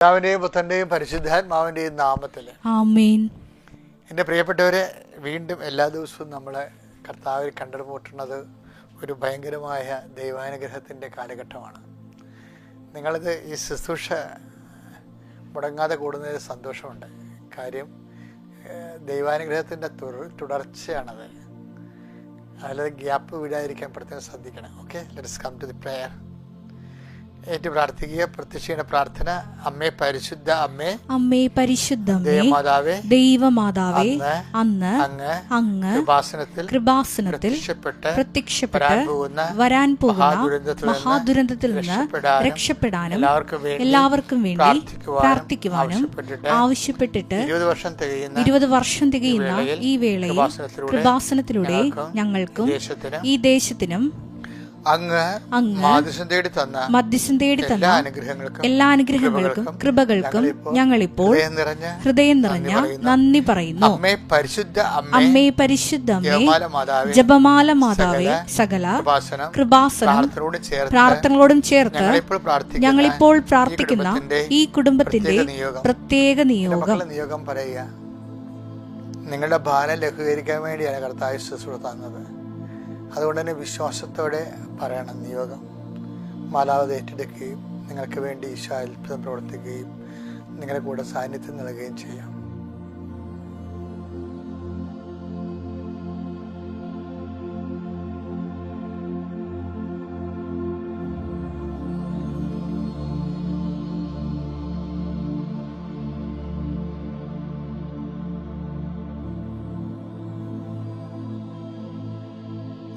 പിതാവിന്റെയും പുത്രന്റെയും പരിശുദ്ധാത്മാവിന്റെയും നാമത്തിൽ. എന്റെ പ്രിയപ്പെട്ടവരെ വീണ്ടും എല്ലാ ദിവസവും നമ്മളെ കർത്താവിൽ കണ്ടുമുട്ടുന്നത് ഒരു ഭയങ്കരമായ ദൈവാനുഗ്രഹത്തിന്റെ കാലഘട്ടമാണ്. നിങ്ങളിത് ഈ ശുശ്രൂഷ മുടങ്ങാതെ കൂടുന്നതിൽ സന്തോഷമുണ്ട്. കാര്യം ദൈവാനുഗ്രഹത്തിന്റെ തുടർ തുടർച്ചയാണത്. അതിൽ ഗ്യാപ്പ് വിടാതിരിക്കാൻ പ്രത്യേകം ശ്രദ്ധിക്കണം. Okay let's come to the prayer ഏറ്റു പ്രാർത്ഥിക്കുക പ്രത്യക്ഷീണ പ്രാർത്ഥന അമ്മേ പരിശുദ്ധ അമ്മേ അമ്മേ പരിശുദ്ധ ദൈവമാതാവേ ദൈവമാതാവേ അന്ന് അങ്ങ് അങ്ങ് കൃപാസനത്തിൽ കൃപാസനത്തിൽ പ്രത്യക്ഷപ്പെട്ട് വരാൻ പോകുന്ന മഹാദുരന്തത്തിൽ നിന്ന് രക്ഷപ്പെടാനും എല്ലാവർക്കും വേണ്ടി പ്രാർത്ഥിക്കുവാനും ആവശ്യപ്പെട്ടിട്ട് ഇരുപത് വർഷം തികയുന്ന ഈ വേളയിൽ കൃപാസനത്തിലൂടെ ഞങ്ങൾക്കും ഈ ദേശത്തിനും അങ്ങ് അങ്ങ് മാധ്യസം തേടി തന്ന മധ്യസ്ഥം തേടി തന്ന എല്ലാ അനുഗ്രഹങ്ങൾക്കും എല്ലാ അനുഗ്രഹങ്ങൾക്കും കൃപകൾക്കും ഞങ്ങളിപ്പോൾ ഹൃദയം നിറഞ്ഞ ഹൃദയം നിറഞ്ഞ നന്ദി പറയുന്നു. അമ്മേ പരിശുദ്ധ അമ്മേ ജപമാല മാതാവേ സകല കൃപാസനം പ്രാർത്ഥനകളോടും ചേർത്ത് ഞങ്ങളിപ്പോൾ പ്രാർത്ഥിക്കുന്ന ഈ കുടുംബത്തിന്റെ പ്രത്യേക നിയോഗം. നിയോഗം. പറയുക. നിങ്ങളുടെ ഭാരം ലഘൂകരിക്കാൻ വേണ്ടിയാണ് കർത്താവ് ശുശ്രൂഷ തന്നത് അതുകൊണ്ട് തന്നെ വിശ്വാസത്തോടെ പറയണം നിയോഗം. മാലാവത് ഏറ്റെടുക്കുകയും നിങ്ങൾക്ക് വേണ്ടി ഈശോ അത്ഭുതം പ്രവർത്തിക്കുകയും നിങ്ങളുടെ കൂടെ സാന്നിധ്യം നൽകുകയും ചെയ്യാം.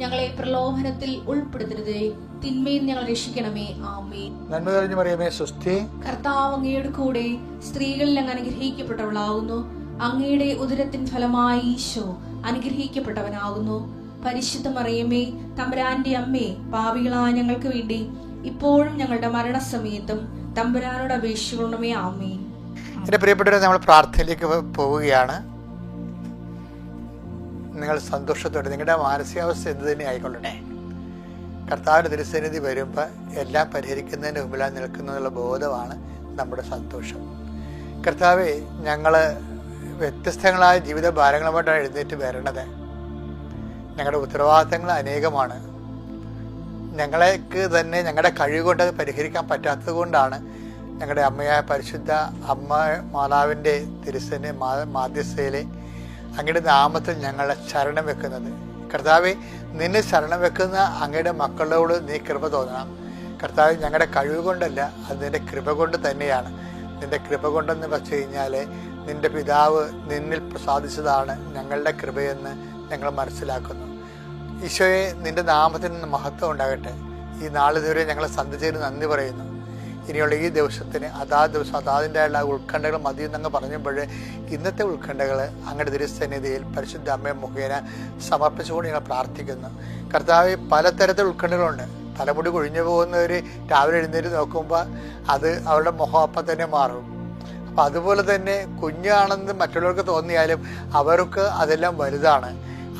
ഞങ്ങളെ പ്രലോഭനത്തിൽ ഉൾപ്പെടുത്തരുതേ. തിന്മയിൽ ഞങ്ങൾ രക്ഷിക്കണമേ. ആമേ നന്മ തെളിഞ്ഞു പറയുമേ സ്വസ്തി. കർത്താവ് അങ്ങയുടെ കൂടെ സ്ത്രീകളിൽ അങ്ങ് അനുഗ്രഹിക്കപ്പെട്ടവളാകുന്നു അങ്ങയുടെ ഉദരത്തിൻ ഫലമായി ഈശോ അനുഗ്രഹിക്കപ്പെട്ടവനാകുന്നു. പരിശുദ്ധ മറിയമേ തമ്പുരാന്റെ അമ്മേ പാവികളായ ഞങ്ങൾക്ക് വേണ്ടി ഇപ്പോഴും ഞങ്ങളുടെ മരണസമയത്തും തമ്പുരാനോട് അപേക്ഷിക്കണമേ ആമേ എന്റെ പ്രിയപ്പെട്ടവരെ നമ്മൾ പ്രാർത്ഥനയിലേക്ക് പോവുകയാണ്. നിങ്ങൾ സന്തോഷത്തോടെ നിങ്ങളുടെ മാനസികാവസ്ഥ എന്ത് തന്നെ ആയിക്കൊള്ളണേ കർത്താവിന്റെ തിരുസന്നിധി വരുമ്പോൾ എല്ലാം പരിഹരിക്കുന്നതിന് മുമ്പിലാണ് നിൽക്കുന്നതിനുള്ള ബോധമാണ് നമ്മുടെ സന്തോഷം. കർത്താവ് ഞങ്ങൾ വ്യത്യസ്തങ്ങളായ ജീവിത ഭാരങ്ങളുമായിട്ടാണ് എഴുന്നേറ്റ് വരണത്. ഞങ്ങളുടെ ഉത്തരവാദിത്തങ്ങൾ അനേകമാണ്. ഞങ്ങളേക്ക് തന്നെ ഞങ്ങളുടെ കഴിവ് കൊണ്ട് അത് പരിഹരിക്കാൻ പറ്റാത്തത് കൊണ്ടാണ് ഞങ്ങളുടെ അമ്മയായ പരിശുദ്ധ അമ്മ മാതാവിന്റെ തിരുസന് മാധ്യസ്ഥയിലെ അങ്ങയുടെ നാമത്തിൽ ഞങ്ങളെ ശരണം വെക്കുന്നത്. കർത്താവെ നിന്നെ ശരണം വെക്കുന്ന അങ്ങയുടെ മക്കളോട് നീ കൃപ തോന്നണം. കർത്താവ് ഞങ്ങളുടെ കഴിവ് കൊണ്ടല്ല അത് നിന്റെ കൃപ കൊണ്ട് തന്നെയാണ്. നിന്റെ കൃപ കൊണ്ടെന്ന് വെച്ച് കഴിഞ്ഞാൽ നിന്റെ പിതാവ് നിന്നിൽ പ്രസാദിച്ചതാണ് ഞങ്ങളുടെ കൃപയെന്ന് ഞങ്ങൾ മനസ്സിലാക്കുന്നു. ഈശോയെ നിന്റെ നാമത്തിന് മഹത്വം ഉണ്ടാകട്ടെ. ഈ നാളിതുവരെ ഞങ്ങളെ സന്ധിച്ചതിന് നന്ദി പറയുന്നു. ഇനിയുള്ള ഈ ദിവസത്തിന് അതാ ദിവസം അതാതിന്റെയുള്ള ഉത്കണ്ഠകൾ മതി എന്നങ്ങ് പറഞ്ഞപ്പോൾ ഇന്നത്തെ ഉത്കണ്ഠകൾ അങ്ങയുടെ തിരുസന്നിധിയിൽ പരിശുദ്ധ അമ്മയെ മുഖേന സമർപ്പിച്ചുകൊണ്ട് ഞങ്ങൾ പ്രാർത്ഥിക്കുന്നു. കർത്താവ് പലതരത്തിൽ ഉത്കണ്ഠകളുണ്ട്. തലമുടി കൊഴിഞ്ഞു പോകുന്നവർ രാവിലെ എഴുന്നേറ്റ് നോക്കുമ്പോൾ അത് അവരുടെ മുഖം അപ്പം തന്നെ മാറും. അപ്പം അതുപോലെ തന്നെ കുഞ്ഞാണെന്ന് മറ്റുള്ളവർക്ക് തോന്നിയാലും അവർക്ക് അതെല്ലാം വലുതാണ്.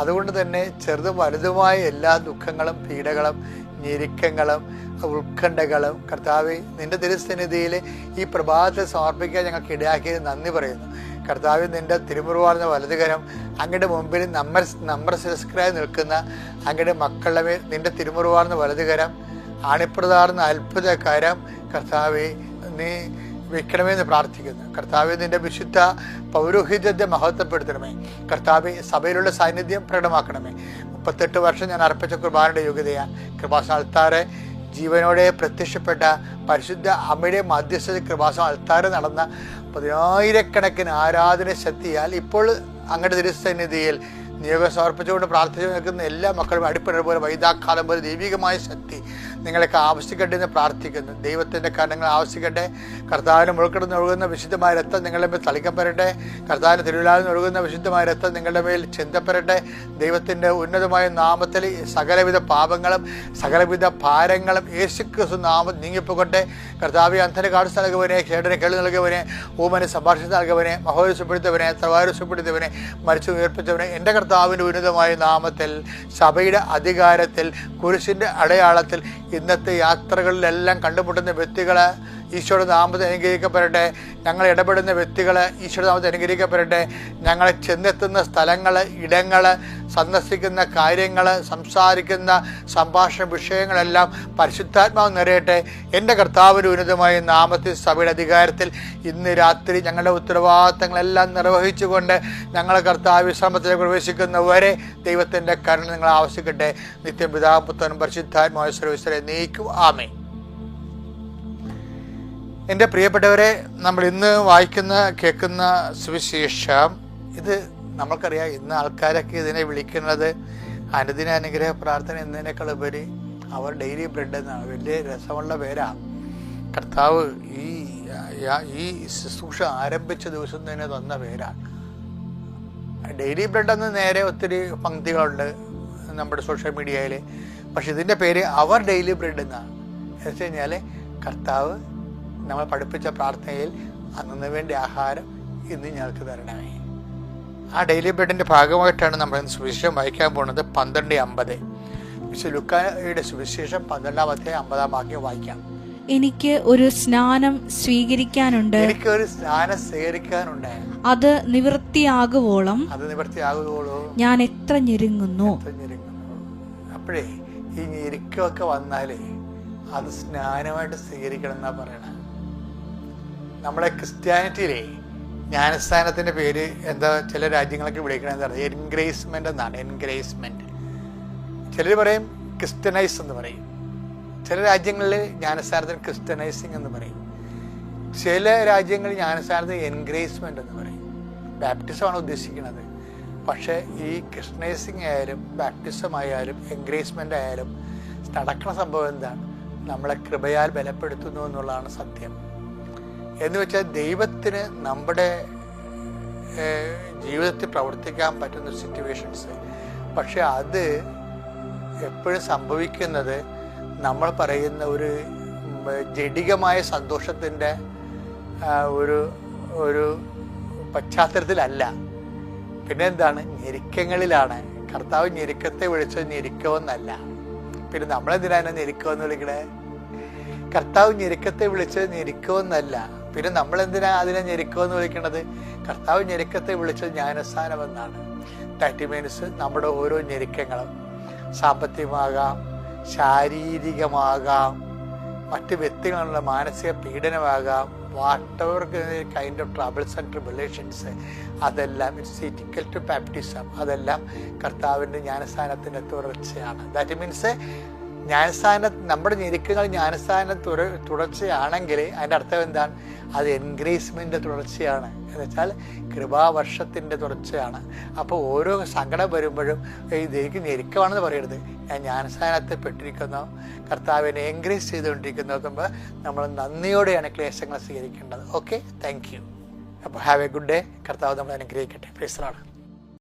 അതുകൊണ്ട് തന്നെ ചെറുതും വലുതുമായ എല്ലാ ദുഃഖങ്ങളും പീഡകളും ഞെരുക്കങ്ങളും ഉത്കണ്ഠകളും കർത്താവ് നിന്റെ തിരുസന്നിധിയിൽ ഈ പ്രഭാതത്തെ സമർപ്പിക്കാൻ ഞങ്ങൾക്ക് ഇടയാക്കിയത് നന്ദി പറയുന്നു. കർത്താവ് നിന്റെ തിരുമുറുവാർന്ന വലതുകരം അങ്ങയുടെ മുമ്പിൽ നമ്മൾ നമ്മൾ ശിരസ്കരായി നിൽക്കുന്ന അങ്ങയുടെ മക്കളുടെ മേൽ നിന്റെ തിരുമുറുവാർന്ന വലതുകരം ആണിപ്രതാർന്ന അത്ഭുതകരം കർത്താവെ നീ വെക്കണമെന്ന് പ്രാർത്ഥിക്കുന്നു. കർത്താവ് നിന്റെ വിശുദ്ധ പൗരോഹിത്യത്തെ മഹത്വപ്പെടുത്തണമേ. കർത്താവ് സഭയിലുള്ള സാന്നിധ്യം പ്രകടമാക്കണമേ. മുപ്പത്തെട്ട് വർഷം ഞാൻ അർപ്പിച്ച കുർബാനയുടെ യോഗ്യതയാണ് കൃപാസന അൾത്താറെ ജീവനോടെ പ്രത്യക്ഷപ്പെട്ട പരിശുദ്ധ അമ്മയുടെ മധ്യസ്ഥ കൃപാസന അൾത്താറ് നടന്ന പതിനായിരക്കണക്കിന് ആരാധന ശക്തിയാൽ ഇപ്പോൾ അങ്ങയുടെ തിരുസന്നിധിയിൽ നിയോഗം സമർപ്പിച്ചുകൊണ്ട് പ്രാർത്ഥിച്ചു നിൽക്കുന്ന എല്ലാ മക്കളും അടിപ്പണ പോലെ വൈദാക്കാലം പോലെ ദൈവികമായ ശക്തി നിങ്ങളൊക്കെ ആവശ്യിക്കട്ടെ എന്ന് പ്രാർത്ഥിക്കുന്നു. ദൈവത്തിന്റെ കാരണങ്ങൾ ആവശ്യിക്കട്ടെ കർത്താവിന് മുഴുക്കിടന്ന് ഒഴുകുന്ന വിശുദ്ധമായ രക്തം നിങ്ങളുടെ മേൽ തളിക്കപ്പെടട്ടെ കർത്താവിന് തിരുവിലാവിന് ഒഴുകുന്ന വിശുദ്ധമായ രക്തം നിങ്ങളുടെ മേൽ ചിന്തപ്പെടട്ടെ. ദൈവത്തിന്റെ ഉന്നതമായ നാമത്തിൽ സകലവിധ പാപങ്ങളും സകലവിധ ഭാരങ്ങളും യേശുക്രിസ്തു നാമം നീങ്ങിപ്പോകട്ടെ. കർത്താവ് അന്ധന് കാഴ്ച നൽകുവനെ ഖേടനെ കേളി നൽകുവനെ ഊമന് സംഭാഷണം നൽകുവനെ മഹോദരസപ്പെടുത്തവനെ തവാരസപ്പെടുത്തവനെ മരിച്ചു ഉയർപ്പിച്ചവനെ എന്റെ കർത്താവിന്റെ ഉന്നതമായ നാമത്തിൽ സഭയുടെ അധികാരത്തിൽ കുരിശിന്റെ അടയാളത്തിൽ ഇന്നത്തെ യാത്രകളിലെല്ലാം കണ്ടുമുട്ടുന്ന വ്യക്തികൾ ഈശോയുടെ നാമത്തെ അനുഗ്രഹിക്കപ്പെടട്ടെ. ഞങ്ങൾ ഇടപെടുന്ന വ്യക്തികൾ ഈശോയുടെ നാമത്തെ അനുഗ്രഹിക്കപ്പെടട്ടെ. ഞങ്ങൾ ചെന്നെത്തുന്ന സ്ഥലങ്ങൾ ഇടങ്ങൾ സന്ദർശിക്കുന്ന കാര്യങ്ങൾ സംസാരിക്കുന്ന സംഭാഷണ വിഷയങ്ങളെല്ലാം പരിശുദ്ധാത്മാവ് നിറയട്ടെ. എന്റെ കർത്താവിന്റെ ഉന്നതമായ നാമത്തിൽ സഭയുടെ അധികാരത്തിൽ ഇന്ന് രാത്രി ഞങ്ങളുടെ ഉത്തരവാദിത്തങ്ങളെല്ലാം നിർവഹിച്ചുകൊണ്ട് ഞങ്ങൾ കർത്താവ് വിശ്രമത്തിലേക്ക് പ്രവേശിക്കുന്നവരെ ദൈവത്തിന്റെ കരുണ നിങ്ങൾ ആവശ്യിക്കട്ടെ നിത്യം പിതാപുത്രനും പരിശുദ്ധാത്മായ സർവീസരെ നീക്കും. ആമേ എന്റെ പ്രിയപ്പെട്ടവരെ നമ്മൾ ഇന്ന് വായിക്കുന്ന കേൾക്കുന്ന സുവിശേഷം ഇത് നമ്മൾക്കറിയാം ഇന്ന് ആൾക്കാരൊക്കെ ഇതിനെ വിളിക്കുന്നത് അനുദിന അനുഗ്രഹ പ്രാർത്ഥന എന്നതിനേക്കാൾ ഉപരി അവർ ഡെയിലി ബ്രെഡ് എന്നാണ്. വലിയ രസമുള്ള പേരാണ് കർത്താവ് ഈ ഈ ശുശ്രൂഷ ആരംഭിച്ച ദിവസം തന്നെ തന്ന പേരാണ് ഡെയിലി ബ്രെഡ് എന്ന് നേരെ ഒത്തിരി പങ്ക്തികളുണ്ട് നമ്മുടെ സോഷ്യൽ മീഡിയയിൽ പക്ഷെ ഇതിന്റെ പേര് അവർ ഡെയിലി ബ്രെഡ് എന്നാണ്. എന്ന് വെച്ച് കഴിഞ്ഞാൽ കർത്താവ് നമ്മൾ പഠിപ്പിച്ച പ്രാർത്ഥനയിൽ അന്നു വേണ്ടി ആഹാരം ഇന്ന് ഞങ്ങൾക്ക് തരണമേ. ആ ഡെയിലി ബ്രെഡിന്റെ ഭാഗമായിട്ടാണ് നമ്മൾ സുവിശേഷം വായിക്കാൻ പോകുന്നത് പന്ത്രണ്ട് അമ്പത്. വിശുദ്ധ ലുക്കായുടെ സുവിശേഷം പന്ത്രണ്ടാമത്തെ അമ്പതാം വാക്യം വായിക്കാം. എനിക്ക് ഒരു സ്നാനം സ്വീകരിക്കാനുണ്ട്. എനിക്ക് ഒരു സ്നാനം സ്വീകരിക്കാനുണ്ട്. അത് നിവൃത്തിയാകുവോളം അത് നിവൃത്തിയാകുകയുള്ളൂ ഞാൻ എത്ര ഞെരുങ്ങുന്നു. അപ്പോഴേ ഈ ഞെരുക്കമൊക്കെ വന്നാലേ അത് സ്നാനമായിട്ട് സ്വീകരിക്കണം എന്നാ പറയണത് നമ്മളെ ക്രിസ്ത്യാനിറ്റിയിലെ ജ്ഞാനസ്ഥാനത്തിന്റെ പേര് എന്താ ചില രാജ്യങ്ങളൊക്കെ വിളിക്കണത് പറഞ്ഞാൽ എൻഗ്രേസ്മെന്റ് എന്നാണ് എൻഗ്രേസ്മെന്റ് ചിലർ പറയും ക്രിസ്ത്യനൈസ് എന്ന് പറയും. ചില രാജ്യങ്ങളിൽ ജ്ഞാനസ്ഥാനത്തിന് ക്രിസ്ത്യനൈസിങ് എന്ന് പറയും. ചില രാജ്യങ്ങളിൽ ജ്ഞാനസ്ഥാനത്തിന് എൻഗ്രേസ്മെന്റ് എന്ന് പറയും. ബാപ്റ്റിസമാണ് ഉദ്ദേശിക്കുന്നത്. പക്ഷേ ഈ ക്രിസ്ത്യനൈസിങ് ആയാലും ബാപ്റ്റിസം ആയാലും എൻഗ്രേസ്മെന്റ് ആയാലും നടക്കുന്ന സംഭവം എന്താണ്? നമ്മളെ കൃപയാൽ ബലപ്പെടുത്തുന്നു എന്നുള്ളതാണ് സത്യം. എന്ന് വെച്ചാൽ ദൈവത്തിന് നമ്മുടെ ജീവിതത്തിൽ പ്രവർത്തിക്കാൻ പറ്റുന്ന സിറ്റുവേഷൻസ് പക്ഷെ അത് എപ്പോഴും സംഭവിക്കുന്നത് നമ്മൾ പറയുന്ന ഒരു ജഡികമായ സന്തോഷത്തിന്റെ ഒരു ഒരു പശ്ചാത്തലത്തിലല്ല. പിന്നെ എന്താണ്? ഞെരുക്കങ്ങളിലാണ്. കർത്താവ് ഞെരുക്കത്തെ വിളിച്ച ഞെരുക്കമെന്നല്ല പിന്നെ നമ്മളെന്തിനാണ് ഞെരുക്കമെന്ന് വിളിക്കണേ? കർത്താവ് ഞെരുക്കത്തെ വിളിച്ചത് ഞെരുക്കമെന്നല്ല പിന്നെ നമ്മൾ എന്തിനാ അതിനെ ഞെരുക്കമെന്ന് വിളിക്കുന്നത് കർത്താവ് ഞെരുക്കത്തെ വിളിച്ചത് ജ്ഞാനസ്ഥാനമെന്നാണ്. ദാറ്റ് മീൻസ് നമ്മുടെ ഓരോ ഞെരുക്കങ്ങളും സാമ്പത്തികമാകാം ശാരീരികമാകാം മറ്റ് വ്യക്തികളുള്ള മാനസിക പീഡനമാകാം whatever kind of troubles and tribulations അതെല്ലാം ഇറ്റ്സ് ഇറ്റിക്കൽ ടു ബാപ്റ്റിസം അതെല്ലാം കർത്താവിന്റെ ജ്ഞാനസ്ഥാനത്തിന്റെ തുടർച്ചയാണ്. ദാറ്റ് മീൻസ് ജ്ഞാനസ്ഥാന നമ്മുടെ ഞെരുക്കങ്ങൾ ജ്ഞാനസ്ഥാന തുട തുടർച്ചയാണെങ്കിൽ അതിന്റെ അർത്ഥം എന്താണ്? അത് എൻഗ്രേസ്മെന്റ് തുടർച്ചയാണ്. എന്ന് വെച്ചാൽ കൃപാവർഷത്തിന്റെ തുടർച്ചയാണ്. അപ്പോൾ ഓരോ സങ്കടം വരുമ്പോഴും ഇതെനിക്ക് ഞെരുക്കമാണെന്ന് പറയരുത്. ഞാൻ ജ്ഞാനസ്ഥാനത്ത് പെട്ടിരിക്കുന്നു. കർത്താവിനെ എൻഗ്രേസ് ചെയ്തുകൊണ്ടിരിക്കുന്നു നോക്കുമ്പോൾ നമ്മൾ നന്ദിയോടെയാണ് ക്ലേശങ്ങൾ സ്വീകരിക്കേണ്ടത്. ഓക്കെ? Thank you. അപ്പോൾ ഹാവ് എ ഗുഡ് ഡേ. കർത്താവ് നമ്മൾ അനുഗ്രഹിക്കട്ടെ. പ്രീസറാണ്